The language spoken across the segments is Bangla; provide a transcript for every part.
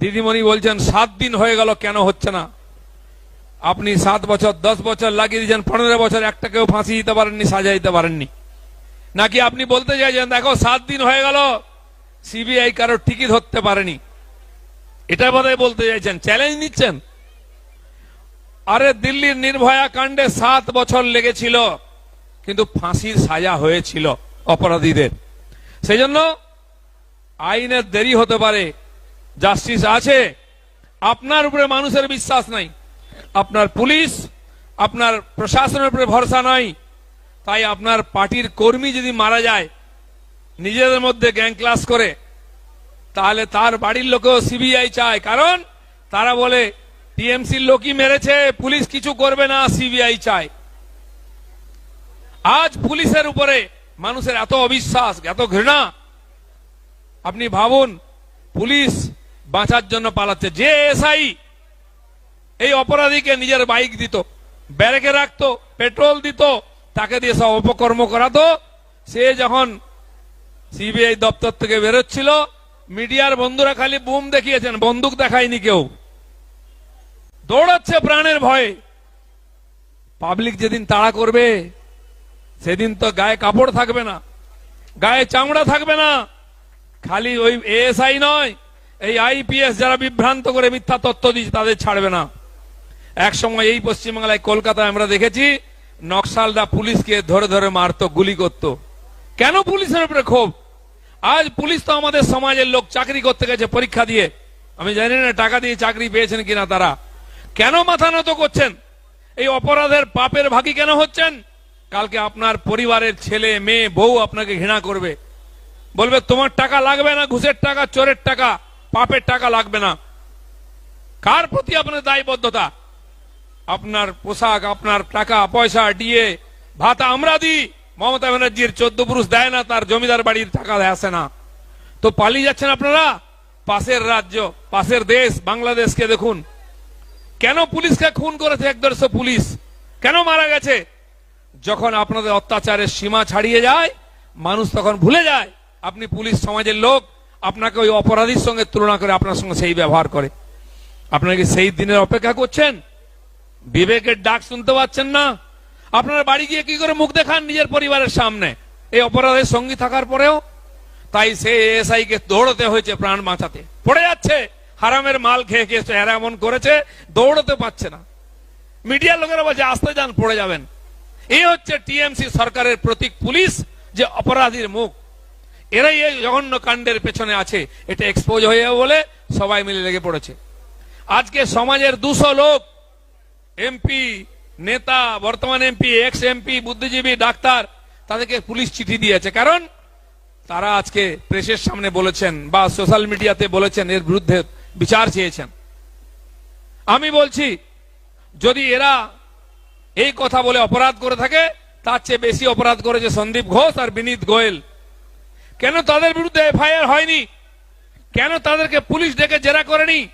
দিদিমণি বলছেন, সাত দিন হয়ে গেল, কেন হচ্ছে না? আপনি সাত বছর, দশ বছর লাগিয়ে দিয়েছেন, পনেরো বছর একটা কেউ ফাঁসি দিতে পারেননি, সাজা দিতে পারেননি। নাকি আপনি বলতে চাইছেন, দেখো, সাত দিন হয়ে গেল, সিবিআই কারও টিকিট ধরতে পারেনি। এটা বোধহয় বলতে চাইছেন চ্যালেঞ্জ নিচ্ছেন? আরে, দিল্লির নির্ভয়া কাণ্ডে সাত বছর লেগেছিল, কিন্তু ফাঁসির সাজা হয়েছিল অপরাধীদের। সেই জন্য আইনের দেরি হতে পারে জাস্টিস আছে। আপনার উপরে মানুষের বিশ্বাস নাই। আপনার পুলিশ, আপনার প্রশাসনের উপরে ভরসা নাই। তাই আপনার পার্টির কর্মী যদি মারা যায়, নিজেদের মধ্যে গ্যাং ক্লাস করে, তাহলে তার বাড়ির লোকেও সিবিআই চায়। কারণ তারা বলে, টিএমসির লোকই মেরেছে, পুলিশ কিছু করবে না, সিবিআই চায়। আজ পুলিশের উপরে মানুষের এত অবিশ্বাস, এত ঘৃণা। আপনি ভাবুন, পুলিশ বাঁচার জন্য পালাচ্ছে। যে এসআই এই অপরাধীকে নিজের বাইক দিত, ব্যারেকে রাখতো, পেট্রোল দিত, তাকে দিয়ে সব অপকর্ম করাতো। সে যখন সিবিআই দপ্তর থেকে বেরোচ্ছিল, মিডিয়ার বন্ধুরা খালি বুম দেখিয়েছেন, বন্দুক দেখায়নি কেউ। দৌড়াচ্ছে প্রাণের ভয়ে। পাবলিক যেদিন তাড়া করবে, সেদিন তো গায়ে কাপড় থাকবে না, গায়ে চামড়া থাকবে না। খালি ওই এএসআই নয় এই আইপিএস যারা বিভ্রান্ত করে মিথ্যা তথ্য দিচ্ছে, তাদের ছাড়বে না। এক সময় এই পশ্চিমবাংলায়, কলকাতায় আমরা দেখেছি নকশালরা পুলিশকে ধরে ধরে মারতো, গুলি করত। কেন পুলিশের উপরে ক্ষোভ? আজ পুলিশ তো আমাদের সমাজের লোক, চাকরি করতে গেছে পরীক্ষা দিয়ে। আমি জানি না টাকা দিয়ে চাকরি পেয়েছেন কিনা তারা। কেন মাথা নত করছেন? এই অপরাধের পাপের ভাগী কেন হচ্ছেন? কালকে আপনার পরিবারের ছেলে, মেয়ে, বউ আপনাকে ঘৃণা করবে। বলবে, তোমার টাকা লাগবে না, ঘুষের টাকা, চোরের টাকা। পাপের টাকা লাগবে না। কার প্রতি আপনার দায়বদ্ধতা? আপনার পোশাক, আপনার টাকা, পয়সা, ডিএ, ভাতা আমরা দিই। মমতা ব্যানার্জির চোদ্দ পুরুষ দেয় না, তার জমিদার বাড়ির টাকা আসে না। তো পালিয়ে যাচ্ছেন আপনারা? পাশের রাজ্য, পাশের দেশ, বাংলাদেশকে দেখুন। কেন পুলিশকে খুন করেছে এক দেড়শো পুলিশ? কেন মারা গেছে? যখন আপনাদের অত্যাচারের সীমা ছাড়িয়ে যায়, মানুষ তখন ভুলে যায়, আপনি পুলিশ সমাজের লোক আপনাকে ওই অপরাধীর সঙ্গে তুলনা করে আপনার সঙ্গে সেই ব্যবহার করে। আপনারা কি সেই দিনের অপেক্ষা করছেন? বিবেকের ডাক শুনতে পাচ্ছেন না? আপনারা বাড়ি গিয়ে কি করে মুখ দেখান নিজের পরিবারের সামনে? এই অপরাধের সঙ্গী থাকার পরেও তাই সে এসআই কে দৌড়তে হয়েছে প্রাণ বাঁচাতে। পড়ে যাচ্ছে, হারামের মাল খেয়ে খেয়ে এমন করেছে, দৌড়তে পারছে না। মিডিয়ার লোকেরা বলছে, আসতে যান, পড়ে যাবেন। এই হচ্ছে টিএমসি সরকারের প্রতীক পুলিশ যে অপরাধীর মুখ। এরাই এই জঘন্য কাণ্ডের পেছনে আছে। এটা এক্সপোজ হয়ে যাবে বলে সবাই মিলে লেগে পড়েছে। আজকে সমাজের দুশো লোক এমপি নেতা, বর্তমান এমপি এক্স এমপি বুদ্ধিজীবী, ডাক্তার, তাদেরকে পুলিশ চিঠি দিয়েছে। কারণ তারা আজকে প্রেসের সামনে বলেছেন বা সোশ্যাল মিডিয়াতে বলেছেন, এর বিরুদ্ধে বিচার চেয়েছেন। আমি বলছি, যদি এরা এই কথা বলে অপরাধ করে থাকে, তার চেয়ে বেশি অপরাধ করেছে সন্দীপ ঘোষ আর বিনীত গোয়েল। কেন তাদের বিরুদ্ধে এফআইআর হয়নি? কেন তাদেরকে পুলিশ ডেকে জেরা করেনি?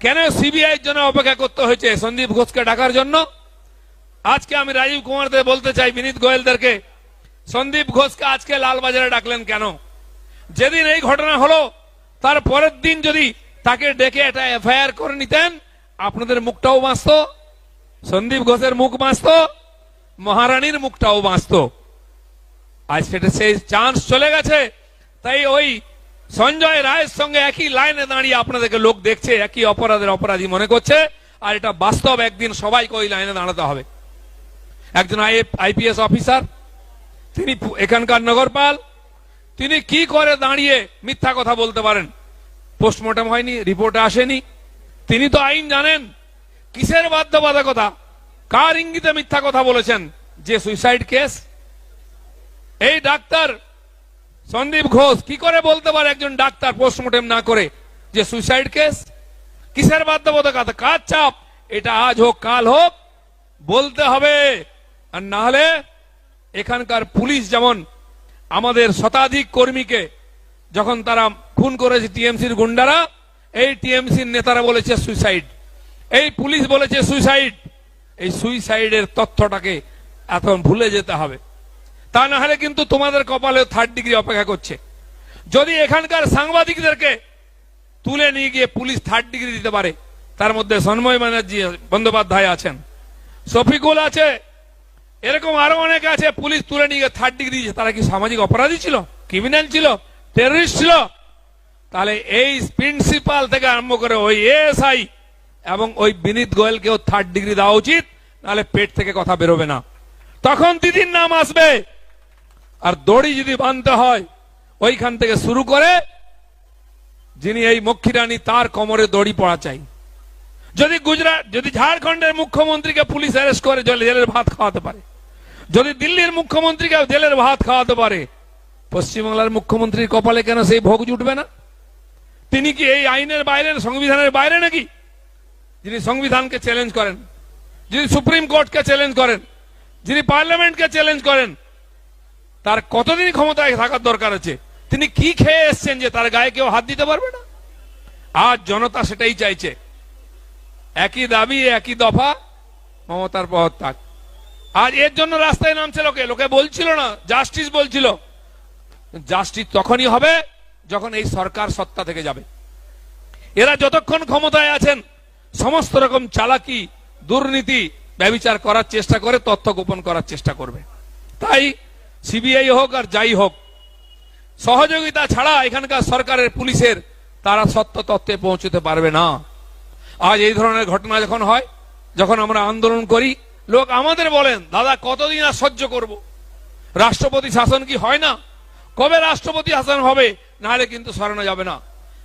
কেন সিবিআই জন্য অপেক্ষা করতে হয়েছে? সন্দীপ ঘোষকে ডাকার জন্য? আজকে আমি রাজীব কুমারদের বলতে চাই বিনীত গোয়েলদেরকে, সন্দীপ ঘোষকে আজকে লালবাজারে ডাকলেন কেন? যেদিন এই ঘটনা হলো, তার পরের দিন যদি তাকে ডেকে এটা এফআইআর করে নিতেন, আপনাদের মুখটাও বাঁচত, সন্দীপ ঘোষের মুখ বাঁচত, মহারানীর মুখটাও বাঁচত। আজ সেটা সেই চান্স চলে গেছে। তাই ওই সঞ্জয় রায়ের সঙ্গে একই লাইনে দাঁড়িয়ে আপনাদেরকে লোক দেখছে, একই অপরাধের অপরাধী মনে করছে, আর এটা বাস্তব একদিন সবাইকে ওই লাইনে দাঁড়াতে হবে। একজন আইপিএস অফিসার, তিনি এখানকার নগরপাল, তিনি কি করে দাঁড়িয়ে মিথ্যা কথা বলতে পারেন? পোস্টমর্টম হয়নি, রিপোর্টে আসেনি। তিনি তো আইন জানেন, কিসের বাধ্যবাধকতা? কার ইঙ্গিতে মিথ্যা কথা বলেছেন? যে সুইসাইড কেস? এই ডাক্তার সন্দীপ ঘোষ, কি করে বলতে পারে একজন ডাক্তার পোস্টমর্টম না করে? যে সুইসাইড কেস কিসের বাধ্যবাধকতা? কাজ চাপ? এটা আজ হোক, কাল হোক, বলতে হবে। আর না হলে এখানকার পুলিশ যেমন আমাদের শতাধিক কর্মীকে যখন তারা খুন করেছে টিএমসির গুন্ডারা, এই টিএমসির নেতারা বলেছে সুইসাইড এই পুলিশ বলেছে সুইসাইড এই সুইসাইডের তথ্যটাকে এখন ভুলে যেতে হবে। তা না হলে কিন্তু তোমাদের কপালে থার্ড ডিগ্রি অপেক্ষা করছে। যদি এখানকার সাংবাদিকদেরকে তুলে নিয়ে গিয়ে পুলিশ থার্ড ডিগ্রি দিতে পারে, তার মধ্যে সন্ময় ব্যানার্জি বন্দ্যোপাধ্যায় আছেন, শফিকুল আছে, এরকম আরও অনেক আছে, পুলিশ তুলে নিয়ে গিয়ে থার্ড ডিগ্রি দিয়েছে। তারা কি সামাজিক অপরাধী ছিল? ক্রিমিনাল ছিল? টেররিস্ট ছিল? তাহলে এই প্রিন্সিপাল থেকে আরম্ভ করে ওই এএসআই এবং ওই বিনীত গোয়েলকেও থার্ড ডিগ্রি দেওয়া উচিত, নাহলে পেট থেকে কথা বেরোবে না। তখন দিদির নাম আসবে আর দড়ি যদি বাঁধতে হয়, ওইখান থেকে শুরু করে যিনি এই মক্ষীরানী, তার কোমরে দড়ি পড়া চাই। যদি গুজরাট, যদি ঝাড়খণ্ডের মুখ্যমন্ত্রীকে পুলিশ অ্যারেস্ট করে, জেলে- জেলের ভাত খাওয়াতে পারে। যদি দিল্লির মুখ্যমন্ত্রীকে জেলের ভাত খাওয়াতে পারে, পশ্চিমবাংলার মুখ্যমন্ত্রীর কপালে কেন সেই ভোগ জুটবে না? তিনি কি এই আইনের বাইরে, সংবিধানের বাইরে নাকি? যিনি সংবিধানকে চ্যালেঞ্জ করেন, যিনি সুপ্রিম কোর্টকে চ্যালেঞ্জ করেন, যিনি পার্লামেন্টকে চ্যালেঞ্জ করেন তার কতদিন ক্ষমতায় থাকার দরকার আছে? তিনি কি খেয়ে এসছেন যে তার গায়ে কেউ হাত দিতে পারবে না? আজ জনতা সেটাই চাইছে। একই দাবি, একই দফা, মমতার পদত্যাগ আর এর জন্য রাস্তায় নামছে লোকে। লোকে বলছিল না, জাস্টিস বলছিল। জাস্টিস তখনই হবে যখন এই সরকার সত্তা থেকে যাবে। এরা যতক্ষণ ক্ষমতায় আছেন, সমস্ত রকম চালাকি, দুর্নীতি, ব্যবিচার করার চেষ্টা করে, তথ্য গোপন করার চেষ্টা করবে। তাই সিবিআই হোক আর যাই হোক, সহযোগিতা ছাড়া এখানকার সরকারের পুলিশের তারা সত্য তত্ত্বে পৌঁছতে পারবে না। আজ এই ধরনের ঘটনা যখন হয়, যখন আমরা আন্দোলন করি, লোক আমাদের বলেন, দাদা, কতদিন আর সহ্য করব? রাষ্ট্রপতি শাসন কি হয় না? কবে রাষ্ট্রপতি শাসন হবে? নাহলে কিন্তু সরানো যাবে না।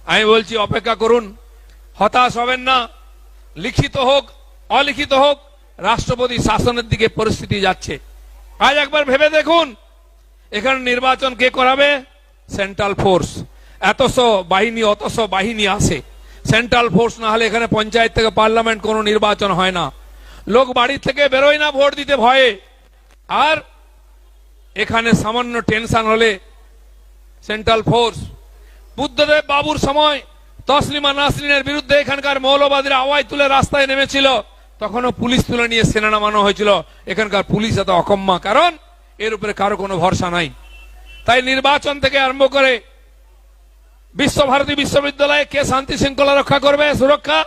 আমি বলছি, অপেক্ষা করুন, হতাশ হবেন না। লিখিত হোক, অলিখিত হোক, রাষ্ট্রপতি শাসনের দিকে পরিস্থিতি যাচ্ছে। আজ একবার ভেবে দেখুন এখানে নির্বাচন কে করাবে? সেন্ট্রাল ফোর্স এতশ বাহিনী অতশ বাহিনী আসে সেন্ট্রাল ফোর্স না হলে এখানে পঞ্চায়েত থেকে পার্লামেন্ট কোনো নির্বাচন হয় না। লোক বাড়ি থেকে বেরোয় না, ভোট দিতে ভয়ে। আর এখানে সামান্য টেনশন হলে সেন্ট্রাল ফোর্স বুদ্ধদেব বাবুর সময় তসলিমা নাসরিনের বিরুদ্ধে এখানকার মৌলবাদীরা আওয়াজ তুলে রাস্তায় নেমেছিল। তখনও পুলিশ তুলে নিয়ে সেনা নামানো হয়েছিল। এখানকার পুলিশ এত অকম্মা। কারণ এর উপরে কারও কোনো ভরসা নাই। তাই নির্বাচন থেকে আরম্ভ করে বিশ্বভারতী বিশ্ববিদ্যালয়ে কে শান্তি শৃঙ্খলা রক্ষা করবে, সুরক্ষা?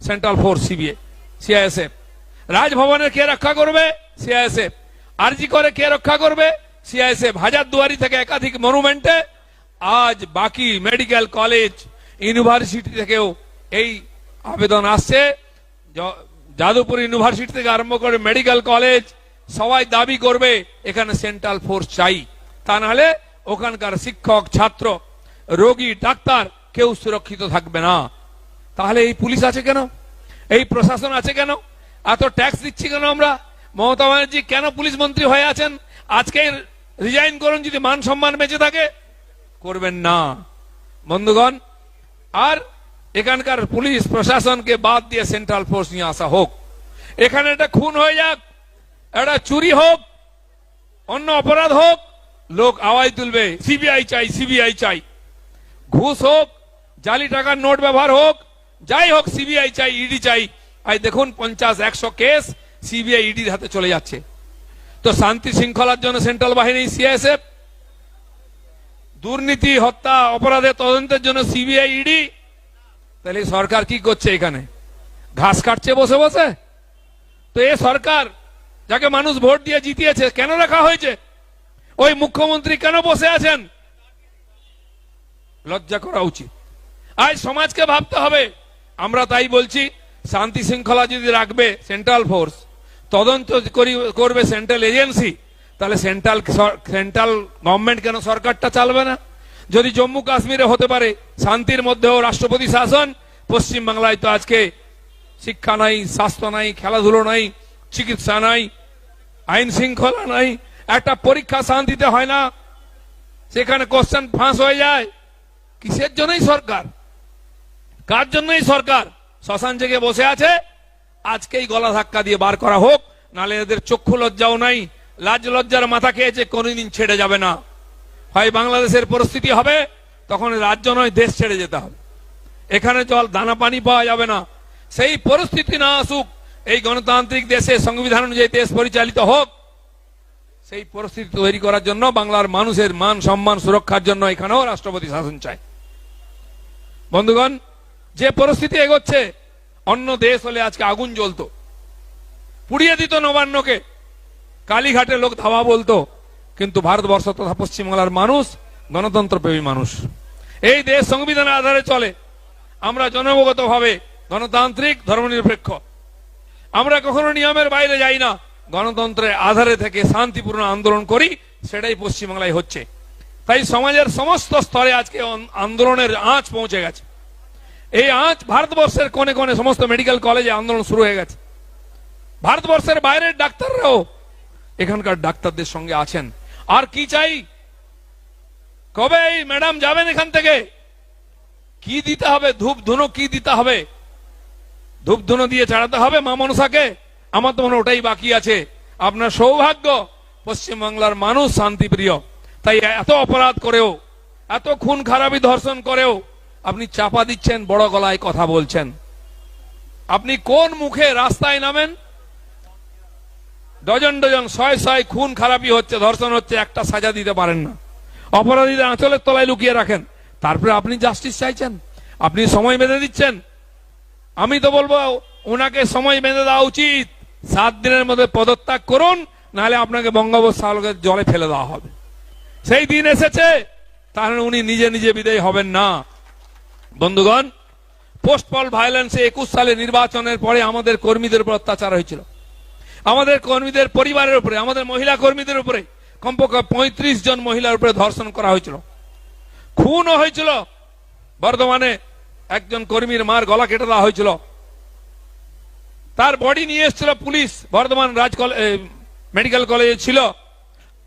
সেন্ট্রাল ফোর্স সিবিএ সিআইএসএফ রাজভবনের কে রক্ষা করবে? সিআইএসএফ আরজি করে কে রক্ষা করবে? সিআইএসএফ হাজার দুয়ারি থেকে একাধিক মনুমেন্টে আজ বাকি মেডিকেল কলেজ, ইউনিভার্সিটি থেকেও এই আবেদন আসছে। যাদবপুর ইউনিভার্সিটি থেকে আরম্ভ করে মেডিকেল কলেজ সবাই দাবি করবে, এখানে সেন্ট্রাল ফোর্স চাই। তা নাহলে ওখানকার শিক্ষক, ছাত্র, রোগী, ডাক্তার কেউ সুরক্ষিত থাকবে না। তাহলে এই পুলিশ আছে কেন? এই প্রশাসন আছে কেন? এত ট্যাক্স দিচ্ছি কেন আমরা? মমতা ব্যানার্জি কেন পুলিশ মন্ত্রী হয়ে আছেন? আজকে রিজাইন করুন, যদি মান সম্মান বেঁচে থাকে, করবেন না। বন্ধুগণ, আর এখানকার পুলিশ প্রশাসনকে বাদ দিয়ে সেন্ট্রাল ফোর্স নিয়ে আসা হোক। এখানে এটা খুন হয়ে যাক। একটা চুরি হোক, অন্য অপরাধ হোক, লোক আওয়াজ তুলবে, সিবিআই চাই সিবিআই চাই। ঘুষ হোক, জালি টাকার নোট ব্যবহার হোক, যাই হোক, সিবিআই চাই ইডি চাই। আজ দেখুন পঞ্চাশ, একশো কেস সিবিআই ইডির হাতে চলে যাচ্ছে। তো শান্তি শৃঙ্খলার জন্য সেন্ট্রাল বাহিনী সিএসএফ দুর্নীতি, হত্যা, অপরাধের তদন্তের জন্য সিবিআই ইডি তাহলে সরকার কি করছে এখানে? ঘাস কাটছে বসে বসে? তো এ সরকার যাকে মানুষ ভোট দিয়ে জিতিয়েছে, কেন রাখা হয়েছে? ওই মুখ্যমন্ত্রী কেন বসে আছেন? লজ্জা করা উচিত। আজ সমাজকে ভাবতে হবে। আমরা তাই বলছি, শান্তি শৃঙ্খলা যদি রাখবে সেন্ট্রাল ফোর্স, তদন্ত করি- করবে সেন্ট্রাল এজেন্সি, তাহলে সেন্ট্রাল সেন্ট্রাল গভর্নমেন্ট কেন সরকারটা চালবে না? যদি জম্মু কাশ্মীরে হতে পারে, শান্তির মধ্যেও রাষ্ট্রপতি শাসন পশ্চিম বাংলায় তো আজকে শিক্ষা নাই, স্বাস্থ্য নাই, খেলাধুলো নাই চিকিৎসা নাই, আইন শৃঙ্খলা নাই, একটা পরীক্ষা শান্তিতে হয় না, সেখানে কোশ্চেন ফাঁস হয়ে যায়। কিসের জন্যই সরকার? কার জন্যই সরকার? শ্মশান জেগে বসে আছে, আজকেই গলা ধাক্কা দিয়ে বার করা হোক, নালে এদের চক্ষু লজ্জাও নাই, লাজ লজ্জার মাথা খেয়েছে, কোনোদিন ছেড়ে যাবে না। হয় বাংলাদেশের পরিস্থিতি হবে, তখন রাজ্য নয়, দেশ ছেড়ে যেতে হবে। এখানে জল দানা পানি পাওয়া যাবে না। সেই পরিস্থিতি না আসুক এই গণতান্ত্রিক দেশে সংবিধান অনুযায়ী দেশ পরিচালিত হোক, সেই পরিস্থিতি তৈরি করার জন্য বাংলার মানুষের মান সম্মান সুরক্ষার জন্য এখানেও রাষ্ট্রপতি শাসন চায়। বন্ধুগণ, যে পরিস্থিতি এগোচ্ছে, অন্য দেশ হলে আজকে আগুন জ্বলতো। পুড়িয়ে দিত নবান্নকে, কালীঘাটে লোক ধাওয়া বলতো, কিন্তু ভারতবর্ষ তথা পশ্চিমবাংলার মানুষ গণতন্ত্রপ্রেমী মানুষ। এই দেশ সংবিধানের আধারে চলে। আমরা জনবগত ভাবে গণতান্ত্রিক ধর্মনিরপেক্ষ। আমরা কখনো নিয়মের বাইরে যাই না। গণতন্ত্রের আধারে থেকে শান্তিপূর্ণ আন্দোলন করি, সেটাই পশ্চিমবাংলায় হচ্ছে। তাই সমাজের সমস্ত স্তরে আজকে আন্দোলনের আঁচ পৌঁছে গেছে। এই আঁচ ভারতবর্ষের কোণে কোণে সমস্ত মেডিকেল কলেজে আন্দোলন শুরু হয়ে গেছে। ভারতবর্ষের বাইরের ডাক্তাররাও এখানকার ডাক্তারদের সঙ্গে আছেন। আর কি চাই? কবে এই ম্যাডাম যাবেন এখান থেকে? কি দিতে হবে? ধূপ ধুনো কি দিতে হবে? ধূপ ধুনো দিয়ে চাড়াতে হবে মা মনসাকে। আমার তো মনে ওটাই বাকি আছে। আপনার সৌভাগ্য, পশ্চিমবাংলার মানুষ শান্তিপ্রিয়। তাই এত অপরাধ করেও, এত খুন খারাপি ধর্ষণ করেও আপনি চাপা দিচ্ছেন, বড় গলায় কথা বলছেন। আপনি কোন মুখে রাস্তায় নামেন? ডজন ডজন ছয় ছয় খুন খারাপি হচ্ছে, ধর্ষণ হচ্ছে, একটা সাজা দিতে পারেন না। অপরাধীদের আঁচলের তলায় লুকিয়ে রাখেন। তারপরে আপনি জাস্টিস চাইছেন। আপনি সময় বেঁধে দিচ্ছেন। আমি তো বলব ওনাকে সময় বেঁধে দেওয়া উচিত। সাত দিনের মধ্যে পদত্যাগ করুন, নাহলে আপনাকে বঙ্গোপসাগরের জলে ফেলে দেওয়া হবে। সেই দিন এসেছে, তাহলে উনি নিজে নিজে বিদায় হবেন না। বন্ধুগণ পোস্ট পল ভায়োলেন্সে একুশ সালে নির্বাচনের পরে আমাদের কর্মীদের উপর অত্যাচার হয়েছিল। আমাদের কর্মীদের পরিবারের উপরে, আমাদের মহিলা কর্মীদের উপরে, কমপক্ষে পঁয়ত্রিশ জন মহিলার উপরে ধর্ষণ করা হয়েছিল। খুনও হয়েছিল। বর্ধমানে একজন কর্মীর মার গলা কেটে দেওয়া হয়েছিল। তার বডি নিয়ে এসেছিল পুলিশ, বর্ধমান রাজ মেডিকেল কলেজে ছিল।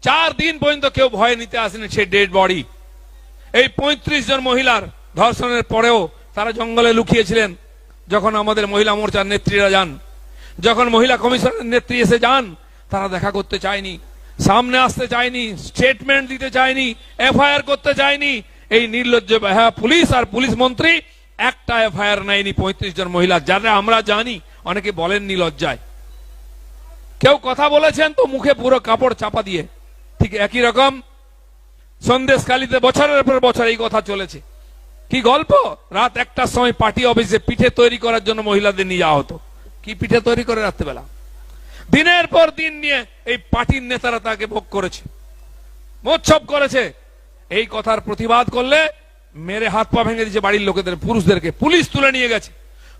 চার দিন পর্যন্ত কেউ ভয় নিতে আসেনি সে ডেড বডি। এই পঁয়ত্রিশ জন মহিলার ধর্ষণের পরেও তারা জঙ্গলে লুকিয়েছিলেন যখন আমাদের মহিলা মোর্চার নেত্রীরা যান। যখন মহিলা কমিশনের নেত্রী এসে যান, তারা দেখা করতে চায়নি, সামনে আসতে চায়নি, স্টেটমেন্ট দিতে চায়নি, এফআইআর করতে চায়নি। এই নির্লজ্জ হ্যাঁ পুলিশ আর পুলিশ মন্ত্রী একটা এফআইআর নেয়নি পঁয়ত্রিশ জন মহিলা। যারা আমরা জানি, অনেকে বলেননি লজ্জায়। কেউ কথা বলেছেন তো মুখে পুরো কাপড় চাপা দিয়ে। ঠিক একই রকম সন্দেশকালীতে বছরের পর বছর এই কথা চলেছে। কি গল্প? রাত একটার সময় পার্টি অফিসে পিঠে তৈরি করার জন্য মহিলাদের নিয়ে যাওয়া হতো। কি পিঠে তৈরি করে রাত্রেবেলা? দিনের পর দিন নিয়ে এই পার্টির নেতারা তাকে ভোগ করেছে। মোৎসব করেছে। এই কথার প্রতিবাদ করলে মেরে হাত পা ভেঙে দিয়েছে বাড়ির লোকেদের, পুরুষদেরকে। পুলিশ তুলে নিয়ে গেছে।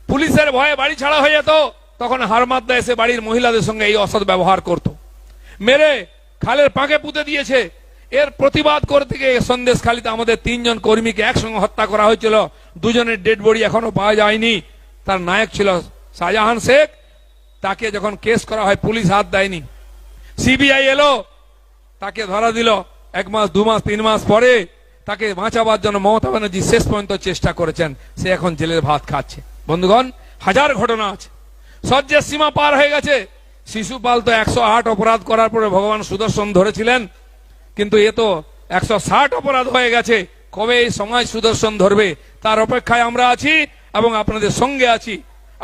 পুলিশের ভয়ে বাড়ি ছাড়া হয়ে যেত, তখন হারমাদ্দা এসে বাড়ির মহিলাদের সঙ্গে এই অসৎ ব্যবহার করত। মেরে খালের পাকে পুঁতে দিয়েছে। এর প্রতিবাদ করতে গিয়ে সন্দেশ খালিতে আমাদের তিনজন কর্মীকে একসঙ্গে হত্যা করা হয়েছিল। দুজনের ডেড বডি এখনও পাওয়া যায়নি। তার নায়ক ছিল শাহজাহান শেখ। তাকে যখন কেস করা হয়, পুলিশ হাত দেয়নি। সিবিআই এলো, তাকে ধরা দিল। এক মাস, দু মাস, তিন মাস পরে তাকে বাঁচাবার জন্য মমতা ব্যানার্জি শেষ পর্যন্ত চেষ্টা করেছেন, সে এখন জেলের ভাত খাচ্ছে। বন্ধুগণ, হাজার ঘটনা আছে। সহ্যের সীমা পার হয়ে গেছে। শিশুপাল তো একশো আট অপরাধ করার পরে ভগবান সুদর্শন ধরেছিলেন, কিন্তু এ তো একশো ষাট অপরাধ হয়ে গেছে। কবে এই সমাজ সুদর্শন ধরবে? তার অপেক্ষায় আমরা আছি এবং আপনাদের সঙ্গে আছি।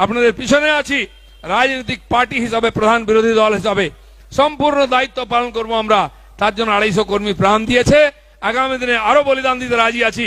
আপনাদের পিছনে আছি। রাজনৈতিক পার্টি হিসাবে, প্রধান বিরোধী দল হিসাবে। সম্পূর্ণ দায়িত্ব পালন করব আমরা। তার জন্য আড়াইশো কর্মী প্রাণ দিয়েছে। আগামী দিনে আরও বলিদান দিতে রাজি আছি।